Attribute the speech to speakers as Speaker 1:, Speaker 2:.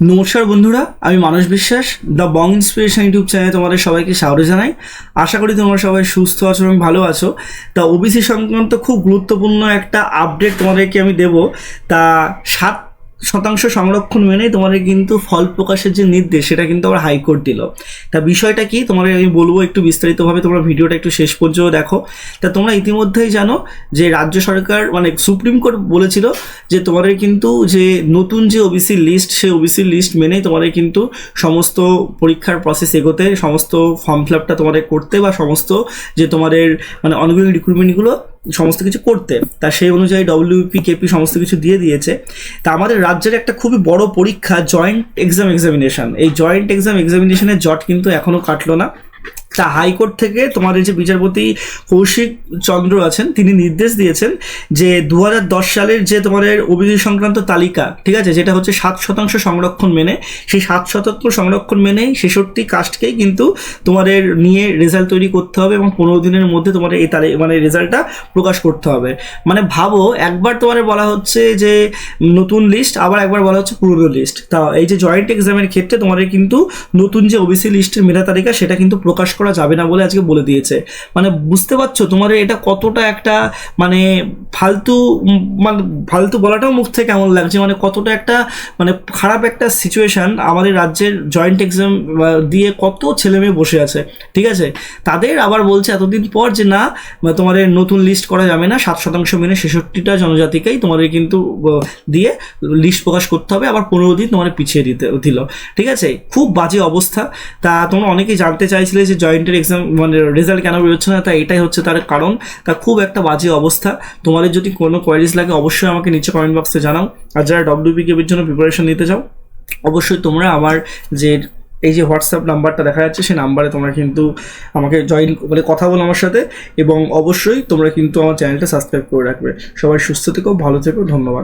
Speaker 1: নমস্কার বন্ধুরা, আমি মানস বিশ্বাস দ্য বং ইন্সপিরেশন ইউটিউব চ্যানেলে তোমাদের সবাইকে স্বাগত জানাই। আশা করি তোমরা সবাই সুস্থ আছো এবং ভালো আছো। তা ওবিসি সংক্রান্ত খুব গুরুত্বপূর্ণ একটা আপডেট তোমাদেরকে আমি দেব। তা সাত শতাংশ সংরক্ষণ মেনে তোমাদের কিন্তু ফল প্রকাশের যে নির্দেশ, সেটা কিন্তু আবার হাইকোর্ট দিল। তা বিষয়টা কি? তোমাদের আমি বলব একটু বিস্তারিতভাবে, তোমরা ভিডিওটা একটু শেষ পর্যন্ত দেখো। তা তোমরা ইতিমধ্যেই জানো যে রাজ্য সরকার মানে সুপ্রিম কোর্ট বলেছিল যে তোমাদের কিন্তু যে নতুন যে ওবিসি লিস্ট, সেই ওবিসি লিস্ট মেনেই তোমাদের কিন্তু সমস্ত পরীক্ষার প্রসেস এগোতে, সমস্ত ফর্ম ফিল আপটা তোমাদের করতে বা সমস্ত যে তোমাদের মানে অনগোয়িং রিক্রুটমেন্টগুলো সমস্ত কিছু করতে। তা সেই অনুযায়ী ডব্লিউপি কেপি সমস্ত কিছু দিয়ে দিয়েছে। তা আমাদের রাজ্যের একটা খুবই বড় পরীক্ষা জয়েন্ট এক্সাম এক্সামিনেশন এই জয়েন্ট এক্সাম এক্সামিনেশনের জট কিন্তু এখনও কাটলো না। তা হাইকোর্ট থেকে তোমাদের যে বিচারপতি কৌশিক চন্দ্র আছেন, তিনি নির্দেশ দিয়েছেন যে দু হাজার দশ সালের যে তোমাদের অভিযোগ সংক্রান্ত তালিকা, ঠিক আছে, যেটা হচ্ছে সাত শতাংশ সংরক্ষণ মেনে, সেই সাত শতাংশ সংরক্ষণ মেনেই ছেষট্টি কাস্টকেই কিন্তু তোমাদের নিয়ে রেজাল্ট তৈরি করতে হবে এবং পনেরো দিনের মধ্যে তোমাদের এই তালে মানে রেজাল্টটা প্রকাশ করতে হবে। মানে ভাবো, একবার তোমাদের বলা হচ্ছে যে নতুন লিস্ট আবার একবার বলা হচ্ছে পুরনো লিস্ট তা এই যে জয়েন্ট এক্সামের ক্ষেত্রে তোমাদের কিন্তু নতুন যে ওবিসি লিস্টের মেধা তালিকা, সেটা কিন্তু প্রকাশ করা যাবে না বলে আজকে বলে দিয়েছে। মানে বুঝতে পারছ? তোমার এটা কতটা একটা মানে ফালতু মানে ফালতু বলাটাও মুখ থেকে কেমন লাগছে মানে কতটা একটা মানে খারাপ একটা সিচুয়েশন আমাদের রাজ্যের জয়েন্ট এক্সাম দিয়ে কত ছেলে মেয়ে বসে আছে, ঠিক আছে? তাদের আবার বলছে এতদিন পর যে না তোমাদের নতুন লিস্ট করা যাবে না, সাত শতাংশ মেনে ছেষট্টিটা জনজাতিকেই তোমাদের কিন্তু দিয়ে লিস্ট প্রকাশ করতে হবে, আবার পনেরো দিন তোমাদের পিছিয়ে দিতে, দিল, ঠিক আছে? খুব বাজে অবস্থা। তা তোমরা অনেকেই জানতে চাইছিলে যে জয়েন্টের এক্সাম মানে রেজাল্ট কেন বেরোচ্ছে না, তা এটাই হচ্ছে তার কারণ। তা খুব একটা বাজে অবস্থা। তোমাদের যদি কোনো কোয়ারিজ লাগে, অবশ্যই আমাকে নিচে কমেন্ট বক্সে জানাও। আর যারা ডব্লিউবি কেবির জন্য প্রিপারেশন নিতে চাও, অবশ্যই তোমরা আমার যে, এই যে হোয়াটসঅ্যাপ নাম্বারটা দেখা যাচ্ছে, সেই নাম্বারে তোমরা কিন্তু আমাকে জয়েন মানে কথা বলো আমার সাথে। এবং অবশ্যই তোমরা কিন্তু আমার চ্যানেলটা সাবস্ক্রাইব করে রাখবে। সবাই সুস্থ থেকো, ভালো থেকো, ধন্যবাদ।